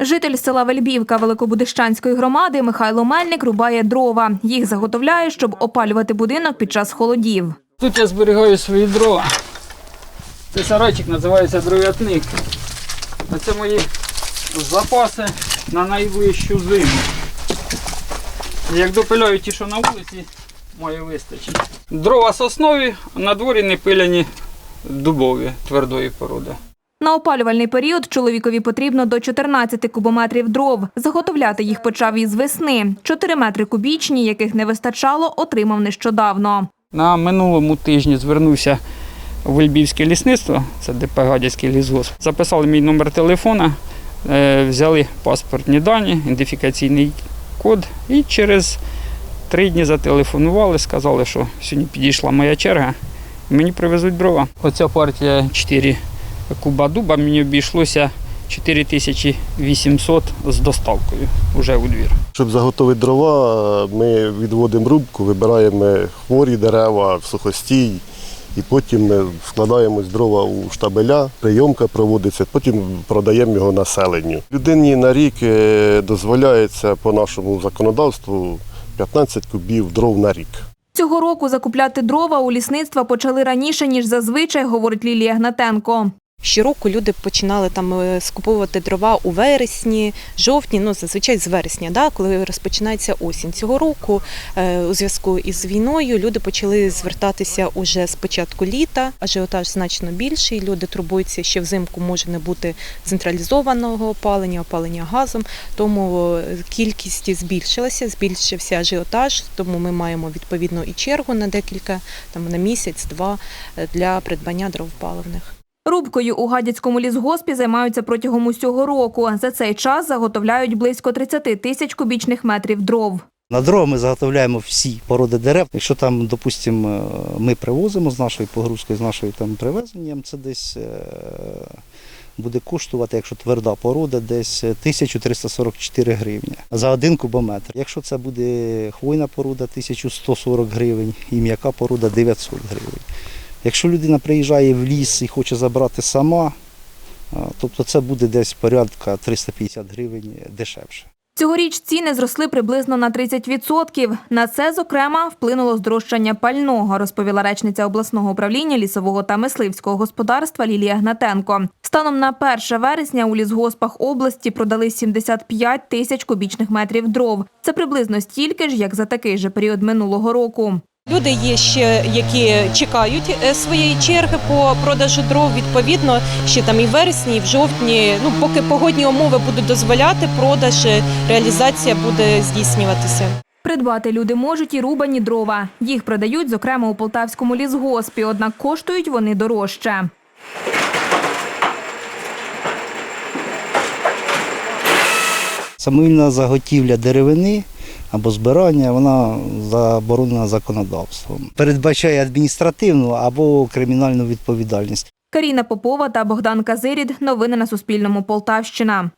Житель села Вельбівка Великобудищанської громади Михайло Мельник рубає дрова. Їх заготовляє, щоб опалювати будинок під час холодів. Тут я зберігаю свої дрова. Цей сарайчик називається дров'ятник. Це мої запаси на найближчу зиму. Як допиляю ті, що на вулиці, має вистачить. Дрова соснові, на дворі не пиляні дубові твердої породи. На опалювальний період чоловікові потрібно до 14 кубометрів дров. Заготовляти їх почав із весни. 4 метри кубічні, яких не вистачало, отримав нещодавно. На минулому тижні звернувся в Львівське лісництво, це ДП Гадяцький лісгосп. Записали мій номер телефона, е, взяли паспортні дані, ідентифікаційний код і через три дні зателефонували, сказали, що сьогодні підійшла моя черга, мені привезуть дрова. Оця партія 4 куба дуба мені обійшлося 4800 з доставкою вже у двір. Щоб заготовити дрова, ми відводимо рубку, вибираємо хворі дерева, сухостій, і потім ми складаємо з дрова у штабеля, прийомка проводиться, потім продаємо його населенню. Людині на рік е, дозволяється по нашому законодавству 15 кубів дров на рік. Цього року закупляти дрова у лісництва почали раніше, ніж зазвичай, говорить Лілія Гнатенко. Щороку люди починали там е, скуповувати дрова у вересні, жовтні, ну зазвичай з вересня, да, коли розпочинається осінь. Цього року е, у зв'язку із війною люди почали звертатися уже з початку літа. Ажіотаж значно більший. Люди турбуються, що взимку може не бути централізованого опалення, опалення газом. Тому кількість збільшилася, збільшився ажіотаж. Тому ми маємо відповідно і чергу на декілька там на місяць-два е, для придбання дров паливних. Рубкою у Гадяцькому лісгоспі займаються протягом усього року. За цей час заготовляють близько 30 тисяч кубічних метрів дров. На дрова ми заготовляємо всі породи дерев. Якщо там, допустимо, ми привозимо з нашої погрузки, з нашої там привезенням, це десь е, буде коштувати, якщо тверда порода, десь 1344 гривні за один кубометр. Якщо це буде хвойна порода, 1140 гривень і м'яка порода 900 гривень. Якщо людина приїжджає в ліс і хоче забрати сама, тобто це буде десь порядка 350 гривень дешевше. Цьогоріч ціни зросли приблизно на 30%. На це, зокрема, вплинуло здорожчання пального, розповіла речниця обласного управління лісового та мисливського господарства Лілія Гнатенко. Станом на 1 вересня у лісгоспах області продали 75 тисяч кубічних метрів дров. Це приблизно стільки ж, як за такий же період минулого року. Люди є ще, які чекають е, своєї черги по продажу дров. Відповідно, ще там і в вересні, і в жовтні. Ну поки погодні умови будуть дозволяти, продаж е, реалізація буде здійснюватися. Придбати люди можуть і рубані дрова. Їх продають, зокрема, у полтавському лісгоспі, однак коштують вони дорожче. Самовільна заготівля деревини або збирання, вона заборонена законодавством. Передбачає адміністративну або кримінальну відповідальність. Каріна Попова та Богдан Казирід. Новини на Суспільному. Полтавщина.